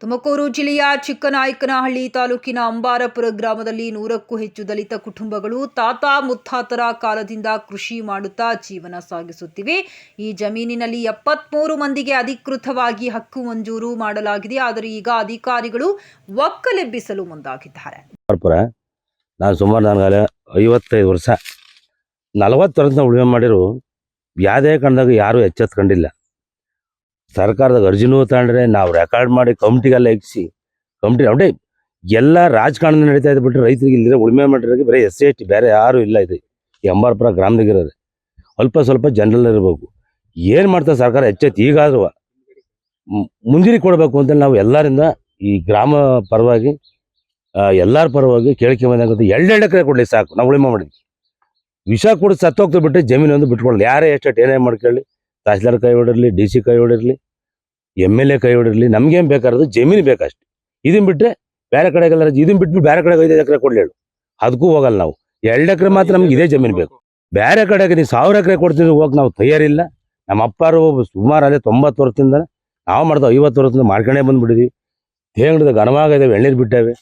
ತುಮಕೂರು ಜಿಲ್ಲೆಯ ಚಿಕ್ಕನಾಯಕನಹಳ್ಳಿ ತಾಲೂಕಿನ ಅಂಬಾರಪುರ ಗ್ರಾಮದಲ್ಲಿ ನೂರಕ್ಕೂ ಹೆಚ್ಚು ದಲಿತ ಕುಟುಂಬಗಳು ತಾತ ಮುತ್ತಾತರ ಕಾಲದಿಂದ ಕೃಷಿ ಮಾಡುತ್ತಾ ಜೀವನ ಸಾಗಿಸುತ್ತಿವೆ. ಈ ಜಮೀನಿನಲ್ಲಿ ಎಪ್ಪತ್ಮೂರು ಮಂದಿಗೆ ಅಧಿಕೃತವಾಗಿ ಹಕ್ಕು ಮಂಜೂರು ಮಾಡಲಾಗಿದೆ. ಆದರೆ ಈಗ ಅಧಿಕಾರಿಗಳು ಒಕ್ಕಲೆಬ್ಬಿಸಲು ಮುಂದಾಗಿದ್ದಾರೆ. ನಾನು ಸುಮಾರು ನನಗೆ ಐವತ್ತೈದು ವರ್ಷ, ನಲವತ್ತು ವರ್ಷ ಉಳುಮೆ ಮಾಡಿರು, ಯಾವುದೇ ಕಂಡಾಗ ಯಾರೂ ಎಚ್ಚೆತ್ಕೊಂಡಿಲ್ಲ. ಸರ್ಕಾರದಾಗ ಅರ್ಜಿನೂ ತಗೊಂಡ್ರೆ ನಾವು ರೆಕಾರ್ಡ್ ಮಾಡಿ ಕಮಿಟಿಗೆಲ್ಲ ಎಕ್ಸಿ ಕಮಿಟಿ ಅಂದ್ರೆ ಎಲ್ಲ ರಾಜಕಾರಣ ನಡೀತಾ ಇದೆ ಬಿಟ್ಟರೆ ರೈತರಿಗೆ ಇಲ್ಲಿದ್ರೆ ಉಳುಮೆ ಮಾಡಿರೋರಿಗೆ ಬರೀ ಎಸ್ ಸಿ ಎಸ್ ಟಿ ಬೇರೆ ಯಾರೂ ಇಲ್ಲ ಇದು. ಈ ಅಂಬಾರಪುರ ಗ್ರಾಮದಾಗಿರೋದು ಅಲ್ಪ ಸ್ವಲ್ಪ ಜನರಲ್ ಇರಬೇಕು. ಏನು ಮಾಡ್ತಾರೆ ಸರ್ಕಾರ? ಎಚ್ಚೆತ್ತು ಈಗಾದ್ರೂ ಮುಂಜೂರಿ ಕೊಡಬೇಕು ಅಂತ ನಾವು ಎಲ್ಲರಿಂದ ಈ ಗ್ರಾಮ ಪರವಾಗಿ ಎಲ್ಲಾರ ಪರವಾಗಿ ಎರಡು ಎರಡು ಎಕರೆ ಕೊಡಲಿ ಸಾಕು. ನಾವು ಉಳಿಮೆ ಮಾಡಿದ್ವಿ ವಿಷ ಕೂಡ ಸತ್ತೋಗ್ತಾ ಬಿಟ್ಟು ಜಮೀನು ಒಂದು ಬಿಟ್ಕೊಳ್ಳಿ ಯಾರೇ ಎಷ್ಟು ಏನೇ ಮಾಡ್ಕೊಳ್ಳಿ ತಹಸೀಲ್ದಾರ್ ಕೈ ಹೊಡಿರಲಿ, ಡಿ ಸಿ ಕೈ ಹೊಡಿರಲಿ, ಎಂ ಎಲ್ ಎ ಕೈ ಹೊಡಿರ್ಲಿ, ನಮ್ಗೇನು ಬೇಕಾರದು ಜಮೀನು ಬೇಕಷ್ಟು. ಇದನ್ನು ಬಿಟ್ಟರೆ ಬೇರೆ ಕಡೆಗೆಲ್ಲ ಇದನ್ನ ಬಿಟ್ಬಿಟ್ಟು ಬೇರೆ ಕಡೆಗೆ ಐದು ಎಕರೆ ಕೊಡಲಿ ಅದಕ್ಕೂ ಹೋಗಲ್ಲ ನಾವು. ಎರಡು ಎಕರೆ ಮಾತ್ರ ನಮ್ಗೆ ಇದೇ ಜಮೀನು ಬೇಕು. ಬೇರೆ ಕಡೆಗೆ ನೀವು ಸಾವಿರ ಎಕರೆ ಕೊಡ್ತೀವಿ ಹೋಗಿ ನಾವು ತಯಾರಿಲ್ಲ. ನಮ್ಮ ಅಪ್ಪಾರು ಸುಮಾರು ಅದೇ ತೊಂಬತ್ತು ವರ್ಷದಿಂದ, ನಾವು ಮಾಡ್ತಾವೆ ಐವತ್ತು ವರ್ಷದಿಂದ ಮಾಡ್ಕೊಂಡೇ ಬಂದುಬಿಟ್ಟಿದ್ವಿ. ತೇಂಗಡದ ಇದಾವೆ, ಎಳ್ನೀರು ಬಿಟ್ಟಾವೆ.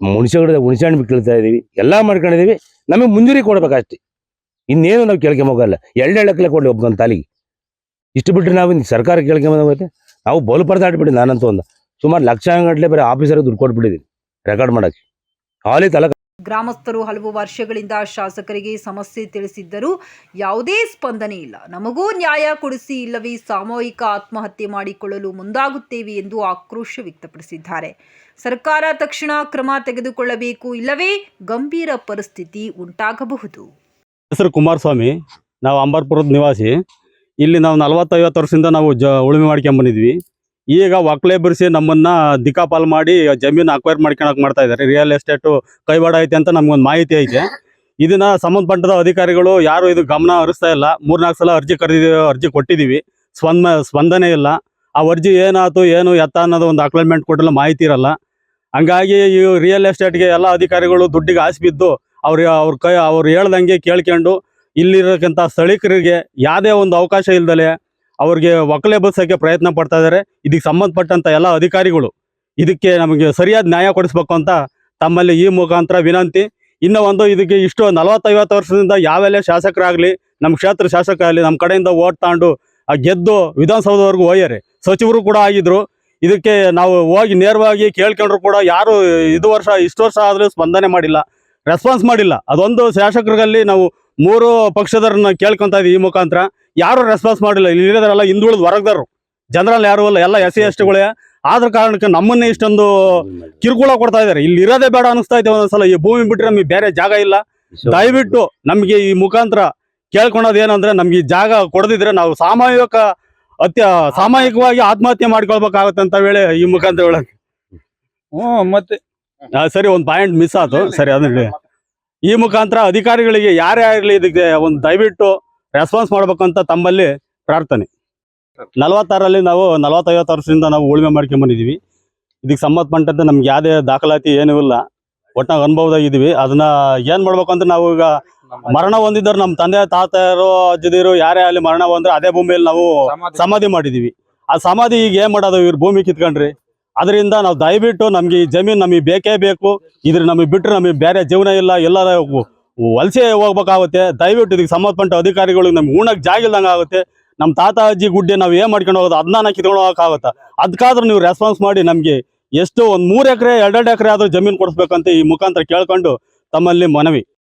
ಹುಣಸೆಗಡದ ಹುಣಸೆಹಣ್ಣು ಹುಣಸೆ ಹಣ್ಣು ಬಿಟ್ಟಿಳ್ತಾ ಇದೀವಿ. ಎಲ್ಲ ಮಾಡ್ಕೊಂಡಿದ್ದೀವಿ ನಮಗೆ ಮುಂಜೂರಿ ಕೊಡ್ಬೇಕಷ್ಟೇ. ಇನ್ನೇನು ನಾವು ಕೇಳ್ಕೊಂಬೋಗಲ್ಲ ಎರಡೆರಡು ಎಕರೆ ಕೊಡ್ಲಿ ಒಬ್ಬನ ತಾಲಿಗೆ. ಇಷ್ಟು ಬಿಟ್ಟರೆ ನಾವು ಇನ್ನು ಸರ್ಕಾರ ಕೇಳ್ಕೊಂಬೋಗುತ್ತೆ ನಾವು ಬೋಲು ಪರದಾಡ್ಬಿಟ್ಟು ನಾನಂತೂ ಒಂದು. ಸುಮಾರು ಲಕ್ಷ ಗಂಟಲೆ ಬರೀ ಆಫೀಸರ್ಗೆ ದುಡ್ಡು ಕೊಟ್ಬಿಟ್ಟಿದ್ದೀನಿ ರೆಕಾರ್ಡ್ ಮಾಡಕ್ಕೆ. ಹಾಲಿ ತಲೆ ಗ್ರಾಮಸ್ಥರು ಹಲವು ವರ್ಷಗಳಿಂದ ಶಾಸಕರಿಗೆ ಸಮಸ್ಯೆ ತಿಳಿಸಿದ್ದರೂ ಯಾವುದೇ ಸ್ಪಂದನೆ ಇಲ್ಲ. ನಮಗೂ ನ್ಯಾಯ ಕೊಡಿಸಿ ಇಲ್ಲವೇ ಸಾಮೂಹಿಕ ಆತ್ಮಹತ್ಯೆ ಮಾಡಿಕೊಳ್ಳಲು ಮುಂದಾಗುತ್ತೇವೆ ಎಂದು ಆಕ್ರೋಶ ವ್ಯಕ್ತಪಡಿಸಿದ್ದಾರೆ. ಸರ್ಕಾರ ತಕ್ಷಣ ಕ್ರಮ ತೆಗೆದುಕೊಳ್ಳಬೇಕು ಇಲ್ಲವೇ ಗಂಭೀರ ಪರಿಸ್ಥಿತಿ ಉಂಟಾಗಬಹುದು. ಹೆಸರು ಕುಮಾರಸ್ವಾಮಿ ನಾವು ಅಂಬಾರ್ಪುರದ ನಿವಾಸಿ. ಇಲ್ಲಿ ನಾವು ನಲವತ್ತೈವತ್ತು ವರ್ಷದಿಂದ ನಾವು ಜ, ಉಳುಮೆ ಮಾಡ್ಕೊಂಬಂದಿದ್ವಿ ಈಗ ಒಕ್ಕಲೆ ಬಿಡಿಸಿ ನಮ್ಮನ್ನ ದಿಕ್ಕಾಪಾಲ್ ಮಾಡಿ ಜಮೀನು ಅಕ್ವೈರ್ ಮಾಡ್ಕೊಳಕ್ ಮಾಡ್ತಾ ಇದ್ದಾರೆ ರಿಯಲ್ ಎಸ್ಟೇಟು ಕೈವಾಡ ಐತೆ ಅಂತ ನಮ್ಗೊಂದು ಮಾಹಿತಿ ಐತೆ. ಇದನ್ನ ಸಂಬಂಧಪಟ್ಟದ ಅಧಿಕಾರಿಗಳು ಯಾರು ಇದು ಗಮನ ಹರಿಸ್ತಾ ಇಲ್ಲ. ಮೂರ್ನಾಲ್ಕು ಸಲ ಅರ್ಜಿ ಕರೆದಿ, ಅರ್ಜಿ ಕೊಟ್ಟಿದ್ದೀವಿ ಸ್ಪಂದ ಸ್ಪಂದನೆ ಇಲ್ಲ. ಆ ಅರ್ಜಿ ಏನಾಯ್ತು, ಏನು ಎತ್ತ ಅನ್ನೋದು ಒಂದು ಅಕ್ಲೈನ್ಮೆಂಟ್ ಕೊಟ್ಟಿಲ್ಲ ಮಾಹಿತಿ ಇರಲ್ಲ. ಹಂಗಾಗಿ ಈ ರಿಯಲ್ ಎಸ್ಟೇಟ್ಗೆ ಎಲ್ಲ ಅಧಿಕಾರಿಗಳು ದುಡ್ಡಿಗೆ ಆಸೆ ಬಿದ್ದು ಅವ್ರ ಅವ್ರ ಕೈ, ಅವ್ರು ಹೇಳ್ದಂಗೆ ಕೇಳ್ಕೊಂಡು ಇಲ್ಲಿರತಕ್ಕಂಥ ಸ್ಥಳೀಕರಿಗೆ ಯಾವುದೇ ಒಂದು ಅವಕಾಶ ಇಲ್ದಲೆ ಅವ್ರಿಗೆ ಒಕ್ಕಲೆ ಪ್ರಯತ್ನ ಪಡ್ತಾ ಇದ್ದಾರೆ. ಇದಕ್ಕೆ ಸಂಬಂಧಪಟ್ಟಂತ ಎಲ್ಲ ಅಧಿಕಾರಿಗಳು ಇದಕ್ಕೆ ನಮಗೆ ಸರಿಯಾದ ನ್ಯಾಯ ಕೊಡಿಸ್ಬೇಕು ಅಂತ ತಮ್ಮಲ್ಲಿ ಈ ಮುಖಾಂತರ ವಿನಂತಿ. ಇನ್ನು ಒಂದು ಇದಕ್ಕೆ ಇಷ್ಟು ನಲವತ್ತೈವತ್ತು ವರ್ಷದಿಂದ ಯಾವೆಲ್ಲ ಶಾಸಕರಾಗಲಿ, ನಮ್ಮ ಕ್ಷೇತ್ರ ಶಾಸಕರಾಗಲಿ ನಮ್ಮ ಕಡೆಯಿಂದ ಓಟ್ ತಗೊಂಡು ಆ, ಗೆದ್ದು ವಿಧಾನಸೌಧವರೆಗೂ ಹೋಗ್ಯಾರೆ ಸಚಿವರು ಕೂಡ ಆಗಿದ್ರು. ಇದಕ್ಕೆ ನಾವು ಹೋಗಿ ನೇರವಾಗಿ ಕೇಳ್ಕೊಂಡ್ರು ಕೂಡ ಯಾರು ಇದು ವರ್ಷ, ಇಷ್ಟು ವರ್ಷ ಆದರೂ ಸ್ಪಂದನೆ ಮಾಡಿಲ್ಲ ರೆಸ್ಪಾನ್ಸ್ ಮಾಡಿಲ್ಲ. ಅದೊಂದು ಶಾಸಕರಲ್ಲಿ ನಾವು ಮೂರು ಪಕ್ಷದವ್ರನ್ನ ಕೇಳ್ಕೊಂತ ಇದ್ದೀವಿ ಈ ಮುಖಾಂತರ. ಯಾರು ರೆಸ್ಪಾನ್ಸ್ ಮಾಡಿಲ್ಲ. ಇಲ್ಲಿ ಇರೋದ್ರೆಲ್ಲ ಹಿಂದುಳಿದ ವರ್ಗದವ್ರು. ಜನರಲ್ ಯಾರು ಅಲ್ಲ ಎಲ್ಲ ಎಸ್ ಸಿ ಎಸ್ ಟಿಗಳೇ. ಆದ್ರ ಕಾರಣಕ್ಕೆ ನಮ್ಮನ್ನೇ ಇಷ್ಟೊಂದು ಕಿರುಕುಳ ಕೊಡ್ತಾ ಇದಾರೆ ಇಲ್ಲಿ ಇರೋದೇ ಬೇಡ ಅನಿಸ್ತಾ ಇದೆ ಒಂದೊಂದ್ಸಲ. ಈ ಭೂಮಿ ಬಿಟ್ಟರೆ ನಮಗೆ ಬೇರೆ ಜಾಗ ಇಲ್ಲ. ದಯವಿಟ್ಟು ನಮಗೆ ಈ ಮುಖಾಂತರ ಕೇಳ್ಕೊಳೋದು ಏನಂದ್ರೆ ನಮ್ಗೆ ಈ ಜಾಗ ಕೊಡದಿದ್ರೆ ನಾವು ಸಾಮೂಹಿಕ ಅತ್ಯ ಸಾಮೂಹಿಕವಾಗಿ ಆತ್ಮಹತ್ಯೆ ಮಾಡ್ಕೊಳ್ಬೇಕಾಗತ್ತೆ ಅಂತ ವೇಳೆ ಈ ಮುಖಾಂತರ ಹೇಳಕ್ ಹ್ಮ್ ಮತ್ತೆ ಆ, ಸರಿ ಒಂದು ಪಾಯಿಂಟ್ ಮಿಸ್ ಆಯ್ತು ಸರಿ ಅದನ್ನ ಈ ಮುಖಾಂತರ ಅಧಿಕಾರಿಗಳಿಗೆ ಯಾರೇ ಆಗಲಿ ಇದಕ್ಕೆ ಒಂದು ದಯವಿಟ್ಟು ರೆಸ್ಪಾನ್ಸ್ ಮಾಡಬೇಕು ಅಂತ ತಮ್ಮಲ್ಲಿ ಪ್ರಾರ್ಥನೆ. ನಲವತ್ತಾರಲ್ಲಿ ನಾವು ನಲವತ್ತೈವತ್ತು ವರ್ಷದಿಂದ ನಾವು ಉಳುಮೆ ಮಾಡ್ಕೊಂಬಂದಿದ್ದೀವಿ ಬಂದಿದೀವಿ. ಇದಕ್ಕೆ ಸಂಬಂಧಪಟ್ಟಂತೆ ನಮ್ಗೆ ಯಾವುದೇ ದಾಖಲಾತಿ ಏನೂ ಇಲ್ಲ. ಒಟ್ಟಾಗ ಅನುಭವದಾಗಿದ್ದೀವಿ ಅದನ್ನ ಏನು ಮಾಡ್ಬೇಕು ಅಂದ್ರೆ ನಾವು ಈಗ ಮರಣ ಹೊಂದಿದ್ರು ನಮ್ಮ ತಂದೆ ತಾತರು ಅಜ್ಜದಿರು ಯಾರೇ ಅಲ್ಲಿ ಮರಣ ಹೊಂದ್ರೆ ಅದೇ ಭೂಮಿಯಲ್ಲಿ ನಾವು ಸಮಾಧಿ ಮಾಡಿದೀವಿ. ಆ ಸಮಾಧಿ ಈಗ ಏನ್ ಮಾಡೋದು? ಇವ್ರ ಭೂಮಿ ಕಿತ್ಕೊಂಡ್ರಿ. ಅದರಿಂದ ನಾವು ದಯವಿಟ್ಟು ನಮ್ಗೆ ಈ ಜಮೀನು ನಮಗೆ ಬೇಕೇ ಬೇಕು. ಇದ್ರ ನಮಗೆ ಬಿಟ್ಟರೆ ನಮಗೆ ಬೇರೆ ಜೀವನ ಇಲ್ಲ, ಎಲ್ಲರ ವಲಸೆ ಹೋಗ್ಬೇಕಾಗುತ್ತೆ. ದಯವಿಟ್ಟು ಇದಕ್ಕೆ ಸಂಬಂಧಪಟ್ಟ ಅಧಿಕಾರಿಗಳಿಗೆ ನಮ್ಗೆ ಉಣಕ್ ಜಾಗ ಇಲ್ದಂಗೆ ಆಗುತ್ತೆ. ನಮ್ಮ ತಾತ, ಅಜ್ಜಿ ಗುಡ್ಡೆ ನಾವು ಏನ್ ಮಾಡ್ಕೊಂಡು ಹೋಗೋದು, ಅದನ್ನ ಕಿತ್ಕೊಂಡು ಹೋಗಕ್ಕಾಗುತ್ತೆ? ಅದಕ್ಕಾದ್ರೂ ನೀವು ರೆಸ್ಪಾನ್ಸ್ ಮಾಡಿ ನಮಗೆ ಎಷ್ಟು ಒಂದು ಮೂರು ಎಕರೆ, ಎರಡೆರಡು ಎಕರೆ ಆದ್ರೂ ಜಮೀನು ಕೊಡಿಸ್ಬೇಕಂತ ಈ ಮುಖಾಂತರ ಕೇಳ್ಕೊಂಡು ತಮ್ಮಲ್ಲಿ ಮನವಿ.